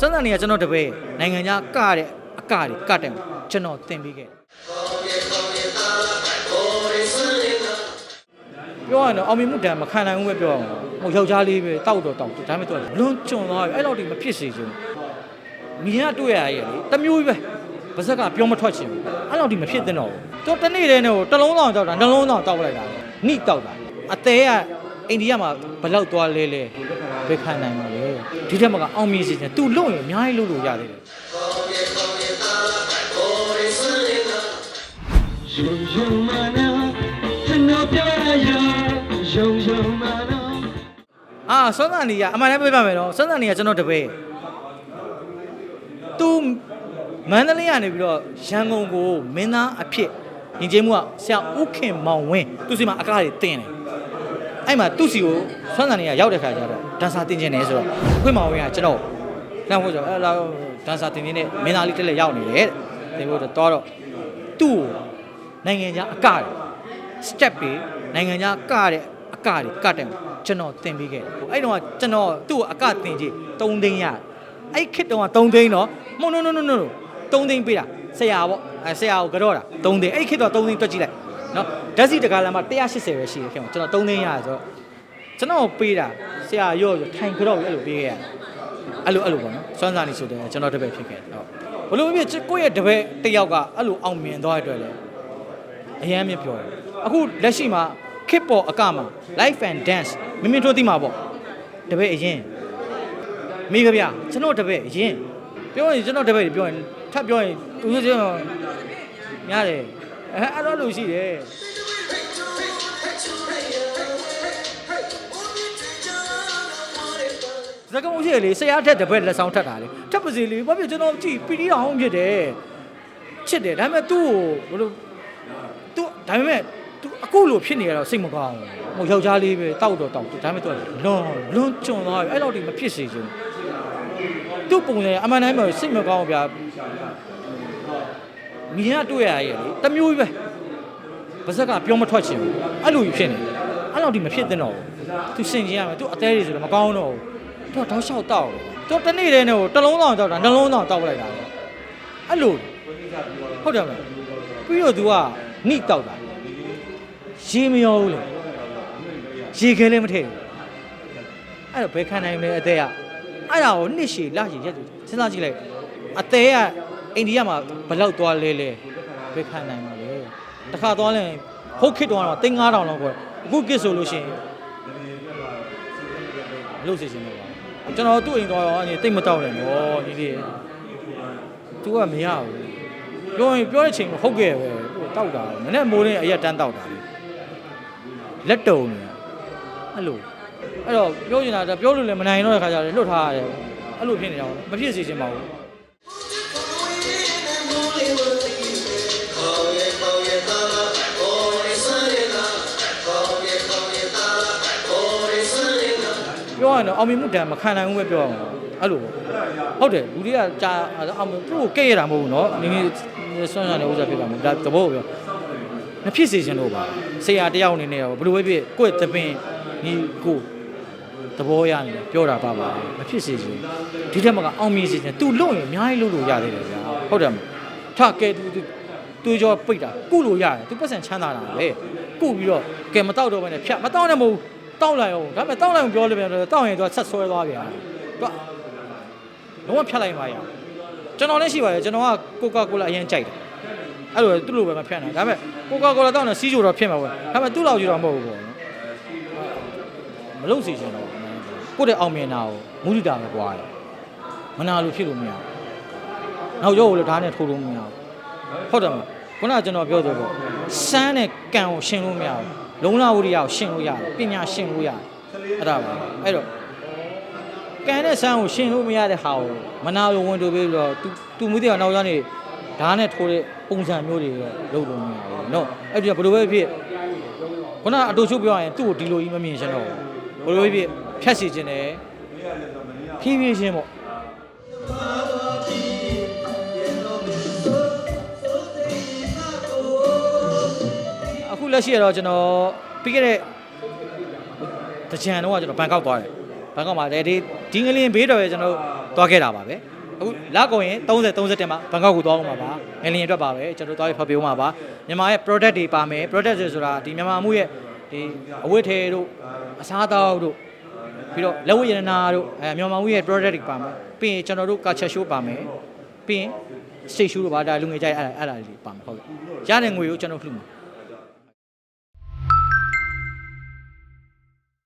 စမ်းသပ်နေကကျွန်တော်တပည့်နိုင်ငံခြားကတဲ့အကတွေကတ်တယ်ကျွန်တော်သင်ပေးခဲ့တယ်ပြောရရင်တော့အောင်မြင်မှုတန်မခံနိုင်ဘူးပဲပြောရအောင်ဟိုယောက်ျားလေးပဲတောက်တော့တောက်ဒါပေမဲ့သူကလွန်ကျွံသွားပြီအဲ့လောက်ထိမဖြစ်စေချင်ဘူးမြင်ရတွေ့ရရဲ့လေတမျိုးကြီးပဲပါဇက်ကပြောမထွက်ချင်ဘူးအဲ့လောက်ထိမဖြစ်သင့်တော့ဘူးသူတနေ့တည်းနဲ့ဟိုတစ်လုံးတောင်တောက်တာနှလုံးတောင်တောက်ပလိုက်တာနိတောက်တာအသေးကအိန္ဒိယမှာဘလောက်သွားလဲလဲဘယ်ခံနိုင်မှာလဲ ဒီထက်မကအောင်မြင်စေချင်သူလုံရင်အများကြီးလုံလို့ရသေးတယ်ယုံယုံမနာကျွန်တော်ပြရယုံယုံမနာအာစွမ်းသန်နေရအမှန်တမ်းပြောပြမယ်နော်စွမ်းသန်နေရကျွန်တော်တပည့်သူမန္တလေးကနေပြီးတော့ရန်ကုန်ကိုမင်းသားအဖြစ်ညီချင်းမှုကဆရာဥခင်မောင်ဝင်းသူစီမှာအကားတွေတင်းတယ် အဲ့မှာသူ့စီကိုစွမ်းသန်နေရရောက်တဲ့ခါကျတော့ဒန်ဆာတင်းကျင်တယ်ဆိုတော့ဥခင်မောင်ဝင်းကကျွန်တော်လမ်းဖို့ဆိုအဲ့လာဒန်ဆာတင်းတင်းနဲ့မင်းသားလေးတက်လက်ရောက်နေတယ်တဲ့တင်ဖို့တော့တော့သူ့ကိုနိုင်ငံခြားအကားတွေ step ပြီးနိုင်ငံခြားကတဲ့အကတွေကတ်တယ်ကျွန်တော်သင်ပေးခဲ့တယ်ဟိုအဲ့တော့ကကျွန်တော်သူ့ကိုအကသင်ကြည့်3သိန်းရအဲ့ခေတ်တုန်းက3သိန်းတော့မဟုတ် no no no no 3သိန်းပေးတာဆရာပေါ့အဲဆရာကိုကြော့တာ3သိန်းအဲ့ခေတ်တော့3သိန်းတွက်ကြည့်လိုက် နော်ဓာတ်စီတကားလမ်းမှာ180ပဲရှိတယ်ခင်ဗျကျွန်တော်3သိန်းရတယ်ဆိုတော့ကျွန်တော်ပေးတာဆရာရော့ရောထိုင်ကြော့ပြီးအဲ့လိုပေးခဲ့ရတယ်အဲ့လိုအဲ့လိုပေါ့နော်စွမ်းစားနေဆိုတယ်ကျွန်တော်တပည့်ဖြစ်ခဲ့တယ်ဟုတ်ဘလို့ဖြစ်ကိုယ့်ရဲ့တပည့်တစ်ယောက်ကအဲ့လိုအောင်မြင်သွားတဲ့အတွက်လေအရန်မြပြောတယ်အခုလက်ရှိမှာခစ်ပေါ်အကမှာ life and dance မင်းမင်းတို့သိမှာပေါ့တပည့်အရင်မိခဗျာကျွန်တော်တပည့်အရင်ပြောရင်ကျွန်တော်တပည့်ပြောရင်ထပ်ပြောရင်သူတို့ကျွန်တော်များတယ် အဲအဲ့လိုလိုရှိတယ်ဇကမုံရှိရလေဆရာထက်တပည့်လက်ဆောင်ထက်တာလေထပ်ပါစေလေဘာဖြစ်ကျွန်တော်ကြည့်ပီတီအောင်ဖြစ်တယ်ချစ်တယ်ဒါပေမဲ့သူ့ကိုဘလို့သူဒါပေမဲ့ तू အခုလိုဖြစ်နေရတော့စိတ်မကောင်းဘူးဟိုယောက်ျားလေးပဲတောက်တော့တောက်ဒါပေမဲ့ तू လွန်လွန်ကျွံသွားပြီအဲ့လောက်ထိမဖြစ်စေချင်ဘူးသူ့ပုံစံအမှန်တိုင်းမှာစိတ်မကောင်းဘူးဗျာ မြင်ရတွေ့ရရဲ့လေတမျိုးပဲပါဇက်ကပြောမထွက်ချင်ဘူးအဲ့လိုကြီးဖြစ်နေအဲ့လောက်ဒီမဖြစ်သင့်တော့ဘူးသူစင်ကြရမယ်သူအသေးတွေဆိုတော့မကောင်းတော့ဘူးသူကတောက်လျှောက်တောက်သူတနေ့တည်းနဲ့ကိုတလုံးဆောင်တောက်တာနှလုံးဆောင်တောက်ပလိုက်တာအဲ့လိုဟုတ်တယ်မလားပြီးတော့သူကနှိတောက်တာရေမရောဘူးလေရေခဲလည်းမထည့်ဘူးအဲ့တော့ဘယ်ခံနိုင်မလဲအသေးကအဲ့ဒါကိုနှစ်ရှည်လရှည်ရက်သူစဉ်းစားကြည့်လိုက်အသေးက အိန္ဒိယမှာဘယ်လောက်သွားလဲလဲဘယ်ခံနိုင်မှာလဲတခါသွားလဲဟုတ်ခစ်တော့တော့3000လောက်ခေါ်အခုကစ်ဆိုလို့ရှိရင်မလုပ်စေချင်တော့ပါဘူးကျွန်တော်သူ့အိမ်သွားတော့အနေတိတ်မတောက်နဲ့နော်ညီလေးသူကမရဘူးပြောရင်ပြောတဲ့ချိန်မှာဟုတ်ကဲ့ပဲသူတောက်တာမနဲ့မိုးနေအရက်တန်းတောက်တာလေလက်တုံနေအဲ့လိုအဲ့တော့ပြောချင်တာကပြောလို့လည်းမနိုင်တော့တဲ့ခါကျတော့လွတ်ထားရတယ်အဲ့လိုဖြစ်နေတာပေါ့မဖြစ်စေချင်ပါဘူး ပြောရရင်တော့အောင်မြင်မှုတန်မခံနိုင်ဘူးပဲပြောရအောင်အဲ့လိုပေါ့ဟုတ်တယ်လူတွေကကြာအောင်မြင်သူ့ကိုကဲ့ရတာမဟုတ်ဘူးเนาะနင်းနင်းဆွမ်းဆွမ်းနေဥစားဖြစ်ပါမယ်ဒါသဘောကိုပြောမဖြစ်စေချင်လို့ပါဆရာတယောက်အနေနဲ့ရောဘယ်လိုပဲဖြစ်ကိုယ့်ရဲ့သပင်ဒီကိုသဘောရနေတယ်ပြောတာပါပါမဖြစ်စေချင်ဒီထက်မကအောင်မြင်စေချင်သူလုံရင်အများကြီးလုံလို့ရသေးတယ်ဗျာဟုတ်တယ်မထကဲသူသူကြောပိတ်တာကုလို့ရတယ်သူပတ်စံချမ်းသာတာလေကုပြီးတော့ကဲမတော့တော့ဘဲနဲ့ဖြတ်မတော့နဲ့မဟုတ် တောက်လိုက်အောင်ဒါပေမဲ့တောက်လိုက်အောင်ပြောလို့ပြန်တော့တောက်ရင်သူကဆက်ဆွဲသွားပြန်သူကလုံးဝဖြတ်လိုက်ပါရအောင်ကျွန်တော်လည်းရှိပါတယ်ကျွန်တော်ကကိုကာကိုလာအရင်ကြိုက်တယ်အဲ့လိုသူ့လိုပဲမဖြတ်နိုင်ဒါပေမဲ့ကိုကာကိုလာတောက်နေစီးကြိုတော့ဖြစ်မှာပဲဒါပေမဲ့သူ့လောက်ကြည့်တော့မဟုတ်ဘူးပေါ့နော်မလုပ်စီချင်တော့ကိုယ့်တဲ့အောင်မြင်တာကိုမူလတာပဲကွာတယ်မနာလို့ဖြစ်လို့မရဘူးနောက်ရုပ်ကိုလည်းဓာတ်နဲ့ထိုးလို့မရဘူးဟုတ်တယ်မလားခုနကကျွန်တော်ပြောသလိုပေါ့စမ်းတဲ့ကံကိုရှင်းလို့မရဘူး လုံလဝိရိယကိုရှင်းလို့ရတယ်ပညာရှင်းလို့ရတယ်အဲ့ဒါပါအဲ့တော့ကံနဲ့စမ်းကိုရှင်းလို့မရတဲ့ဟာကိုမနာလိုဝင်တို့ပြီးတော့ तू तू မှုတဲ့နောက်ရောက်နေဓာတ်နဲ့ထိုးတဲ့ပုံစံမျိုးတွေတော့လုပ်လို့မရဘူးเนาะအဲ့ဒီကဘယ်လိုပဲဖြစ်ခုနအတူချုပ်ပြောရရင်သူ့ကိုဒီလိုကြီးမမြင်ရှင်းတော့ဘူးဘယ်လိုပဲဖြစ်ဖြတ်စီခြင်းတယ်ဖြည်းဖြည်းချင်းပေါ့ လက်ရှိကတော့ကျွန်တော်ပြီးခဲ့တဲ့တကြံတော့ကျွန်တော်ဘန်ကောက်သွားတယ်ဘန်ကောက်မှာဒီဒီငလင်းဘေးတော်ရဲ့ကျွန်တော်တို့သွားခဲ့တာပါပဲအခုလာကုန်ရင်30 30တက်မှာဘန်ကောက်ကိုသွားအောင်ပါပါငလင်းအတွက်ပါပဲကျွန်တော်တို့သွားပြီးဖတ်ပေးအောင်ပါပါမြန်မာရဲ့ product တွေပါမယ် product တွေဆိုတာဒီမြန်မာမှုရဲ့ဒီအဝတ်ထဲတို့အစားအသောက်တို့ပြီးတော့လက်ဝတ်ရတနာတို့အဲမြန်မာမှုရဲ့ product တွေပါမယ်ပြီးရင်ကျွန်တော်တို့ culture show ပါမယ်ပြီးရင် stage show တို့ပါဒါလူငယ်ကြိုက်အဲ့ဒါအဲ့ဒါလေးတွေပါမယ်ဟုတ်ကဲ့ရတဲ့ငွေကိုကျွန်တော်လှူမှာ